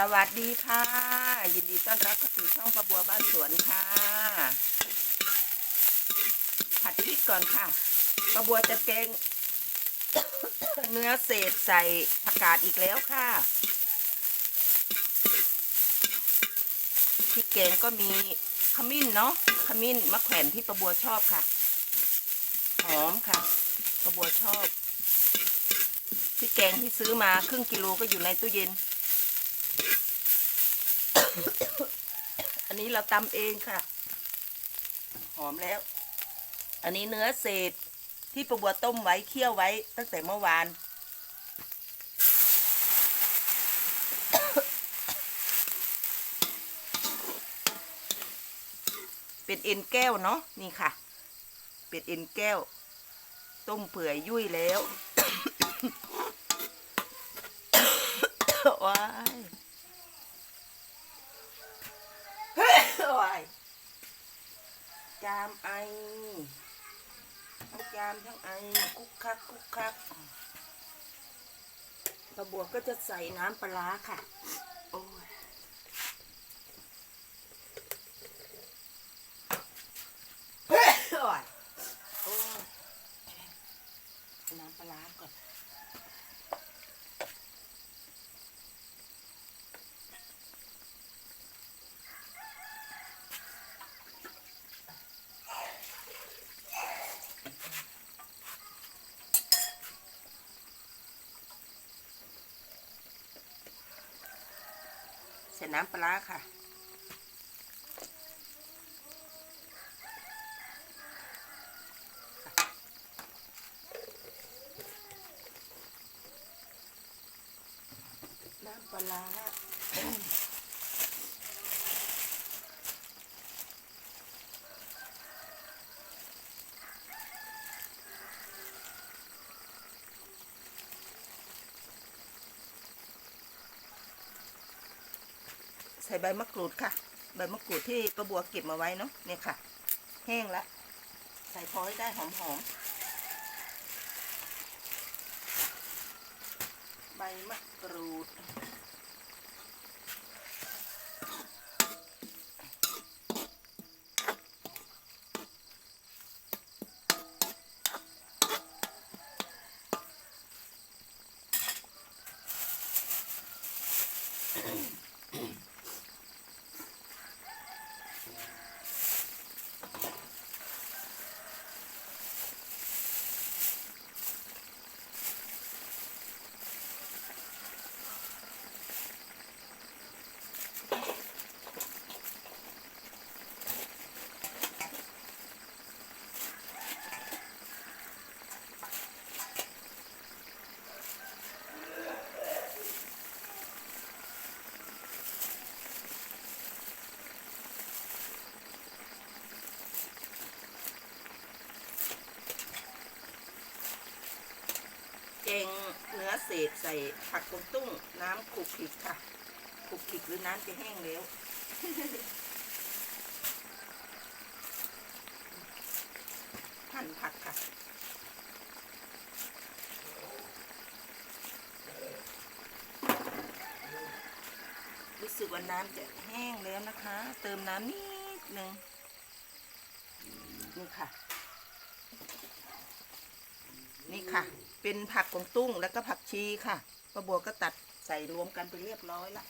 สวัสดีค่ะ ยินดีต้อนรับเข้าสู่ช่องประบัวบ้านสวนค่ะ ผัดพริกก่อนค่ะประบัวจะแกงเนื้อเศษใส่ผักกาดอีกแล้วค่ะพริกแกงก็มีขมิ้นเนาะขมิ้นมะแขวนที่ประบัวชอบค่ะหอมค่ะประบัวชอบพริกแกงที่ซื้อมาครึ่งกิโลก็อยู่ในตู้เย็น อันนี้เราตำเองค่ะ หอมแล้ว อันนี้เนื้อเศษที่ประบัวต้มไว้เคี่ยวไว้ตั้งแต่เมื่อวานเป็นเอ็นแก้วเนาะนี่ค่ะ เป็นเอ็นแก้ว ต้มเปื่อยยุ่ยแล้วว้าย ยจามไอทั้งจามทั้งไอคุกคักคุกคักกระบวกก็จะใส่น้ำปลาร้าค่ะ โอ้ย โอ้ยโอ้ยน้ำปลาร้าก่อน ใส่น้ำปลาค่ะ น้ำปลาร้าใส่ใบมะกรูดค่ะ ใบมะกรูดที่ประบัวเก็บมาไว้เนาะเนี่ยค่ะ แห้งแล้วใส่พอให้ได้หอมๆใบมะกรูด แกงเนื้อเศษใส่ผักกวางตุ้งน้ำขุกขิกค่ะขุกขิกหรือน้ำจะแห้งแล้วหั่นผักค่ะรู้สึกว่าน้ำจะแห้งแล้วนะคะ เติมน้ำนิดนึงนี่ค่ะ นี่ค่ะ เป็นผักกวางตุ้งแล้วก็ผักชีค่ะป้าบัวก็ตัดใส่รวมกันไปเรียบร้อยละ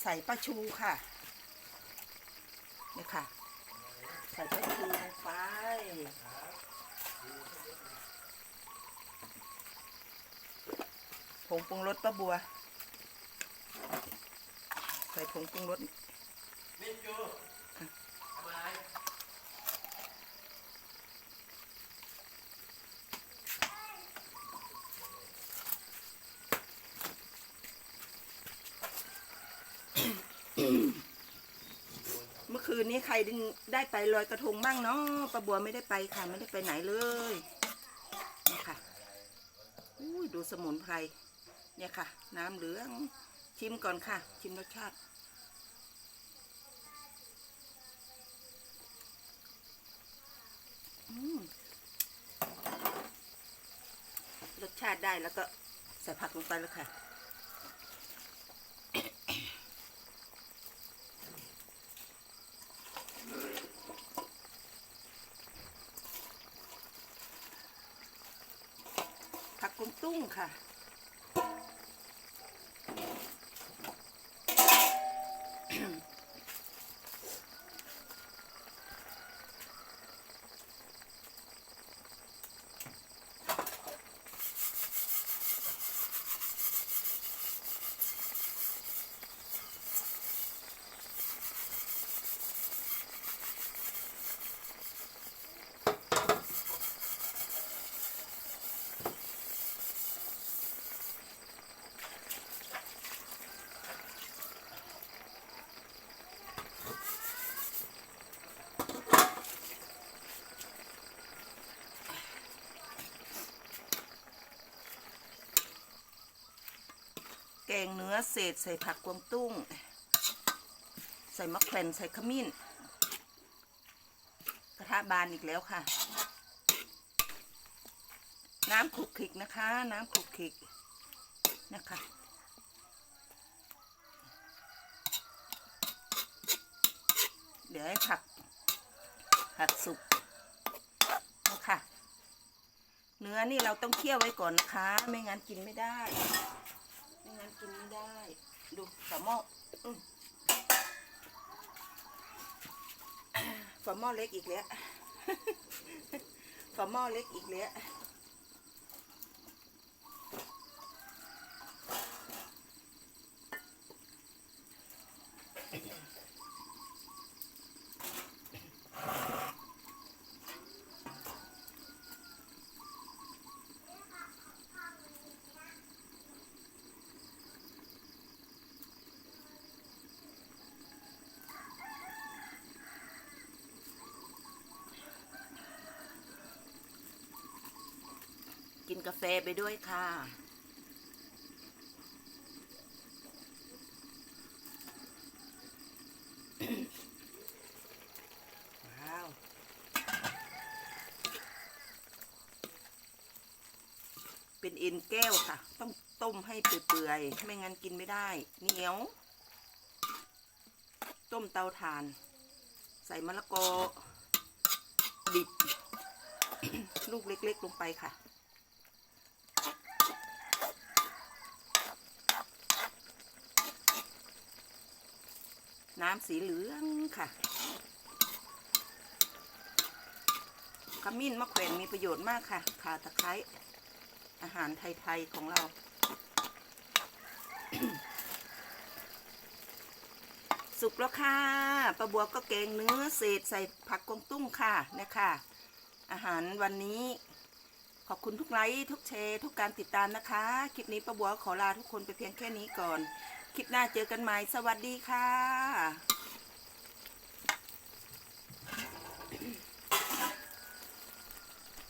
ใส่ปลาชูค่ะนี่ค่ะ ใส่ปลาชูลงไปผงปรุงรสป้าบัว ใส่ผงปรุงรส เมื่อคืนนี้ใครได้ไปลอยกระทงบ้างเนาะป้าบัวไม่ได้ไปค่ะ ไม่ได้ไปไหนเลยนี่ค่ะอุ้ยดูสมุนไพรเนี่ยค่ะ น้ำเหลืองชิมก่อนค่ะ ชิมรสชาติ รสชาติได้แล้วก็ใส่ผักลงไปแล้วค่ะผักกุ้งตุ้งค่ะ งเนื้อเศษใส่ผักกวางตุ้ง ใส่มะแขวนใส่ขมิ้น กระทะบานอีกแล้วค่ะ น้ำขลุกขลิกนะคะ น้ำขลุกขลิกนะคะเดี๋ยวให้ผักผักสุกนะคะเนื้อนี่เราต้องเคี่ยวไว้ก่อนนะคะ ไม่งั้นกินไม่ได้ ไม่งั้นกินไม่ได้ ดูฝาหม้ออืมฝาหม้อเล็กอีกแล้วฝาหม้อเล็กอีกแล้ว กินกาแฟไปด้วยค่ะ ว้าว เป็นเอ็นแก้วค่ะ ต้องต้มให้เปื่อยๆ ไม่งั้นกินไม่ได้เหนียว ต้มเตาถ่าน ใส่มะละกอดิบลูกเล็ก ๆ ลงไปค่ะ น้ำสีเหลืองค่ะขมิ้นมะแขวนมีประโยชน์มากค่ะขาตะไคร้อาหารไทย ๆ ของเรา สุกแล้วค่ะปลาบัวก็แกงเนื้อเศษใส่ผักกงตุ้งค่ะเนี่ยค่ะ อาหารวันนี้ ขอบคุณทุกไลค์ทุกแชร์ทุกการติดตามนะคะ คลิปนี้ป้าบัวขอลาทุกคนไปเพียงแค่นี้ก่อน คลิปหน้าเจอกันใหม่ สวัสดีค่ะ